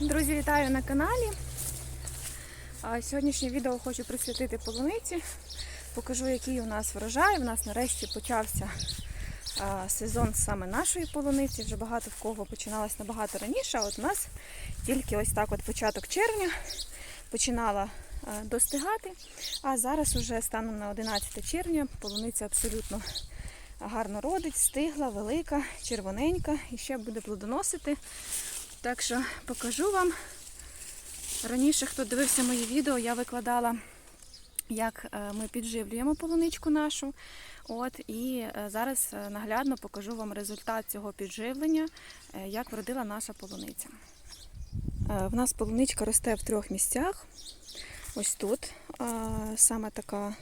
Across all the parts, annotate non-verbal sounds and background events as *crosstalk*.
Друзі, вітаю на каналі. Сьогоднішнє відео хочу присвятити полуниці. Покажу, який у нас врожай. У нас нарешті почався сезон саме нашої полуниці. Вже багато в кого починалось набагато раніше. А от у нас тільки ось так от початок червня починала достигати. А зараз уже станом на 11 червня полуниця абсолютно гарно родить, стигла, велика, червоненька і ще буде плодоносити. Так що покажу вам. Раніше, хто дивився мої відео, я викладала, як е, ми підживлюємо полуничку нашу. От, І е, зараз е, наглядно покажу вам результат цього підживлення, як вродила наша полуниця. В нас полуничка росте в трьох місцях. Ось тут саме така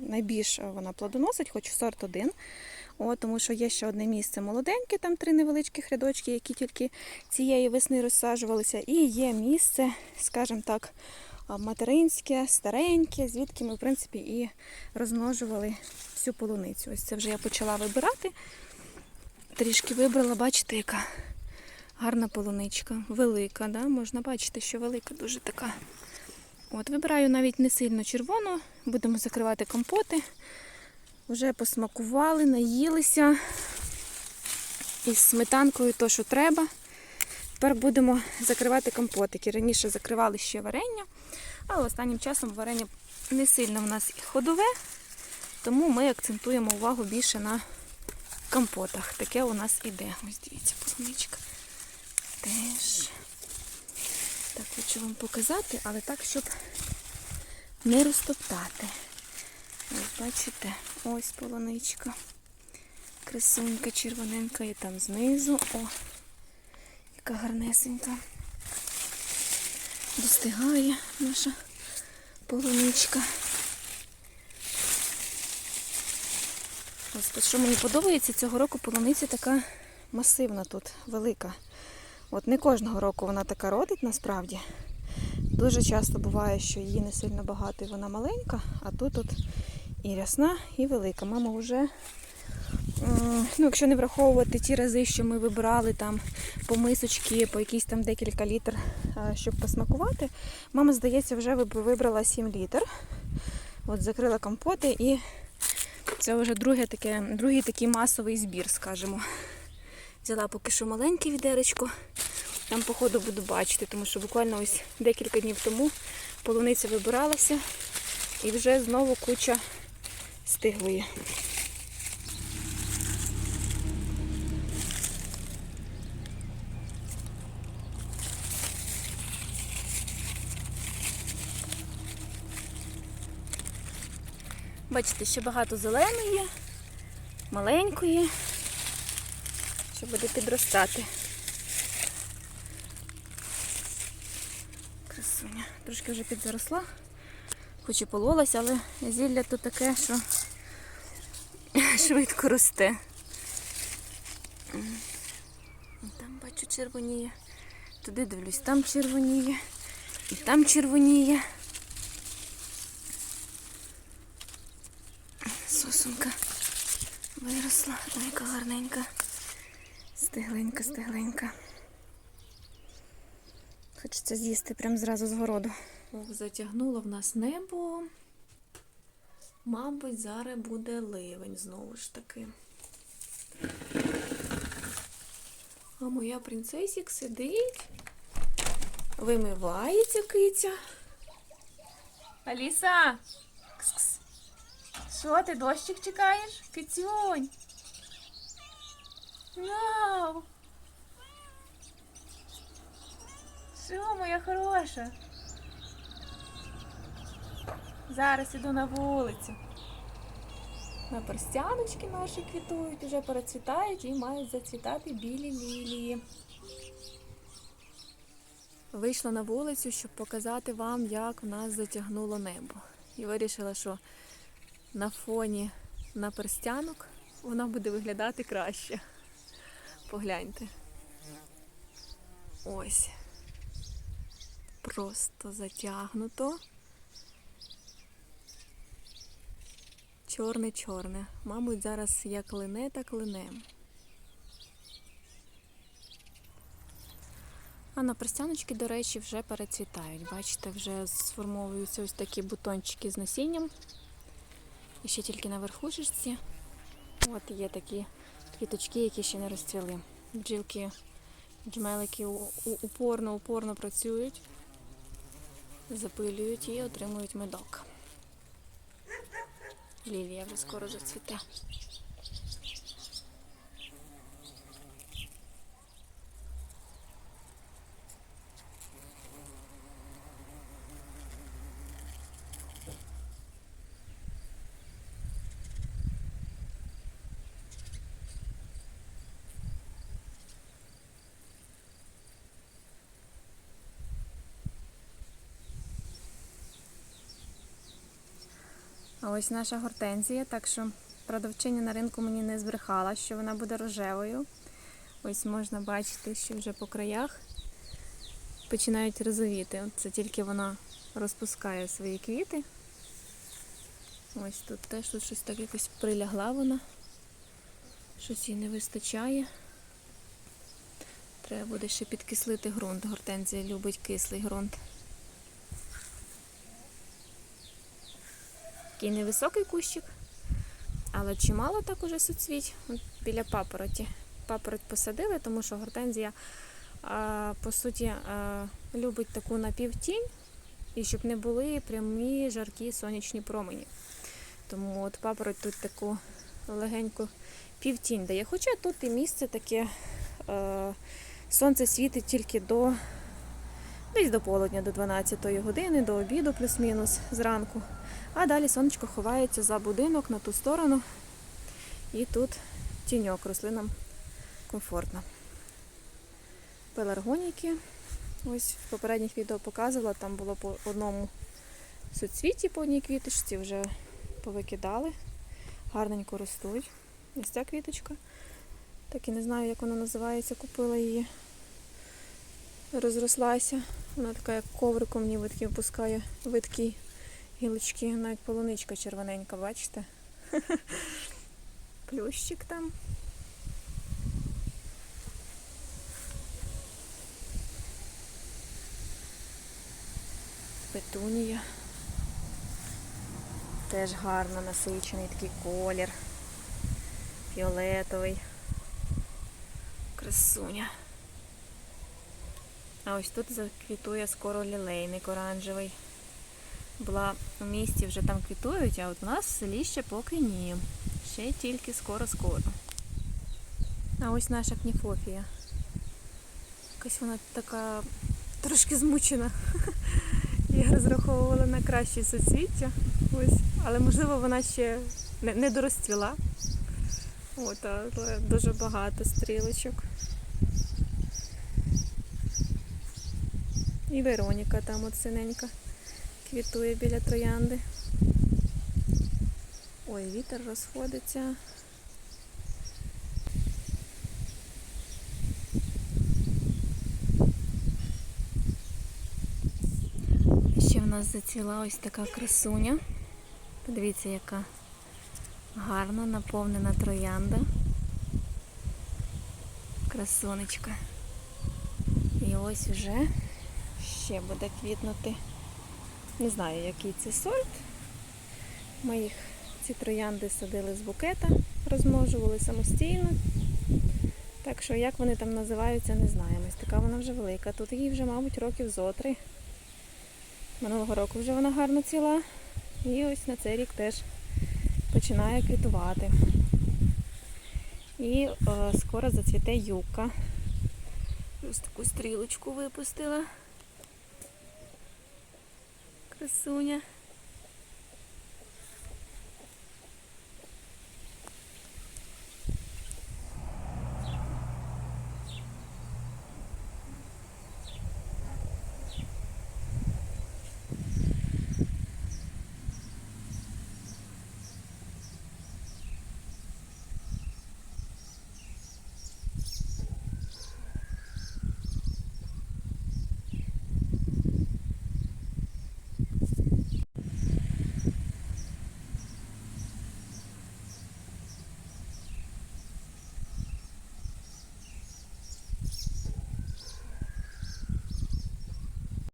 найбільш вона плодоносить, хоч сорт один. О, тому що є ще одне місце молоденьке, там три невеличкі рядочки, які тільки цієї весни розсаджувалися. І є місце, скажімо так, материнське, стареньке, звідки ми, в принципі, і розмножували всю полуницю. Ось це вже я почала вибирати. Трішки вибрала, бачите, яка гарна полуничка. Велика, да? можна бачити, що велика, дуже така. От, Вибираю навіть не сильно червону, будемо закривати компоти. Вже посмакували, наїлися. Із сметанкою то, що треба. Тепер будемо закривати компотики. Раніше закривали ще варення, але останнім часом варення не сильно в нас ходове, тому ми акцентуємо увагу більше на компотах. Таке у нас іде. Ось дивіться, полуничка. Теж. Так, хочу вам показати, але так, щоб не розтоптати. Ось бачите, ось полоничка. Красунька, червоненька і там знизу. О, яка гарнесенька. Достигає наша полуничка. Ось що мені подобається, цього року полуниця така масивна тут, велика. От не кожного року вона така родить насправді. Дуже часто буває, що її не сильно багато і вона маленька, а тут от і рясна, і велика. Мама вже, ну, якщо не враховувати ті рази, що ми вибирали там по мисочки, по якісь там декілька літр, щоб посмакувати, мама, здається, вже вибрала 7 літр. От закрила компоти і це вже друге таке, другий такий масовий збір, скажімо. Взяла поки що маленьке відеречко. Там, походу, буду бачити, тому що буквально ось декілька днів тому полуниця вибиралася і вже знову куча стиглої. Бачите, ще багато зеленої, маленької, що буде підростати. Красуня. Трошки вже підзаросла, хоч і пололась, але зілля то таке, що швидко росте. Там бачу червоніє. Туди дивлюсь, там червоніє. І там червоніє. Сосунка виросла. Ой, яка гарненька. Стигленька, стигленька. Хочеться з'їсти прямо зразу з городу. Затягнуло в нас небо. Мабуть, зараз буде ливень знову ж таки. А моя принцесік сидить, вимивається киця. Аліса! Що ти дощик чекаєш? Кицюнь? Мяу! Що, моя хороша? Зараз іду на вулицю. Наперстяночки наші квітують, вже перецвітають і мають зацвітати білі лілії. Вийшла на вулицю, щоб показати вам, як в нас затягнуло небо. І вирішила, що на фоні наперстянок воно буде виглядати краще. Погляньте. Ось. Просто затягнуто. Чорне-чорне. Мабуть, зараз як лине, так лине. А на пристяночки, до речі, вже перецвітають. Бачите, вже сформовуються ось такі бутончики з насінням. І ще тільки на верхушечці. От є такі квіточки, які ще не розцвіли. Бджілки, джмелики у- у- упорно, упорно працюють, запилюють і отримують медок. Лілія вже скоро зацвіте. Ось наша гортензія, так що продавчиня на ринку мені не збрехала, що вона буде рожевою. Ось можна бачити, що вже по краях починають розовіти. Це тільки вона розпускає свої квіти. Ось тут теж тут щось так якось прилягла вона. Щось їй не вистачає. Треба буде ще підкислити ґрунт. Гортензія любить кислий ґрунт. Такий невисокий кущик, але чимало так уже суцвіть От біля папороті. Папороть посадили, тому що гортензія, по суті, любить таку напівтінь, і щоб не були прямі жаркі сонячні промені. Тому от папороть тут таку легеньку півтінь дає. Хоча тут і місце таке, сонце світить тільки до десь до полудня, до 12 години, до обіду плюс-мінус зранку. А далі сонечко ховається за будинок на ту сторону. І тут тіньок рослинам комфортно. Пеларгоніки. Ось в попередніх відео показувала, там було по одному суцвіті по одній квіточці, вже повикидали. Гарненько ростуть. Ось ця квіточка. Так і не знаю, як вона називається, купила її. Розрослася. Вона така, як ковриком ніби такі випускає виткі гілочки, навіть полуничка червоненька, бачите? *laughs* Плющик там. Петунія. Теж гарно насичений такий колір. Фіолетовий. Красуня. А ось тут заквітує скоро лілейник оранжевий. Була у місті, вже там квітують, а от у нас в селі ще поки ні. Ще тільки скоро-скоро. А ось наша кніфофія. Якась вона така трошки змучена. *laughs* Я розраховувала на кращі суцвіття. Ось. Але можливо вона ще не дорозцвіла. От, але дуже багато стрілочок. І Вероніка там от синенька квітує біля троянди. Ой, вітер розходиться. Ще в нас зацвіла ось така красуня. Подивіться, яка гарна, наповнена троянда. Красунечка. І ось вже ще буде квітнути. Не знаю, який це сорт. Ми їх ці троянди садили з букета, розмножували самостійно. Так що, як вони там називаються, не знаємо. Така вона вже велика. Тут їй вже, мабуть, років зо три. Минулого року вже вона гарно ціла. І ось на цей рік теж починає квітувати. І е, скоро зацвіте юка. Ось таку стрілочку випустила. Красуня.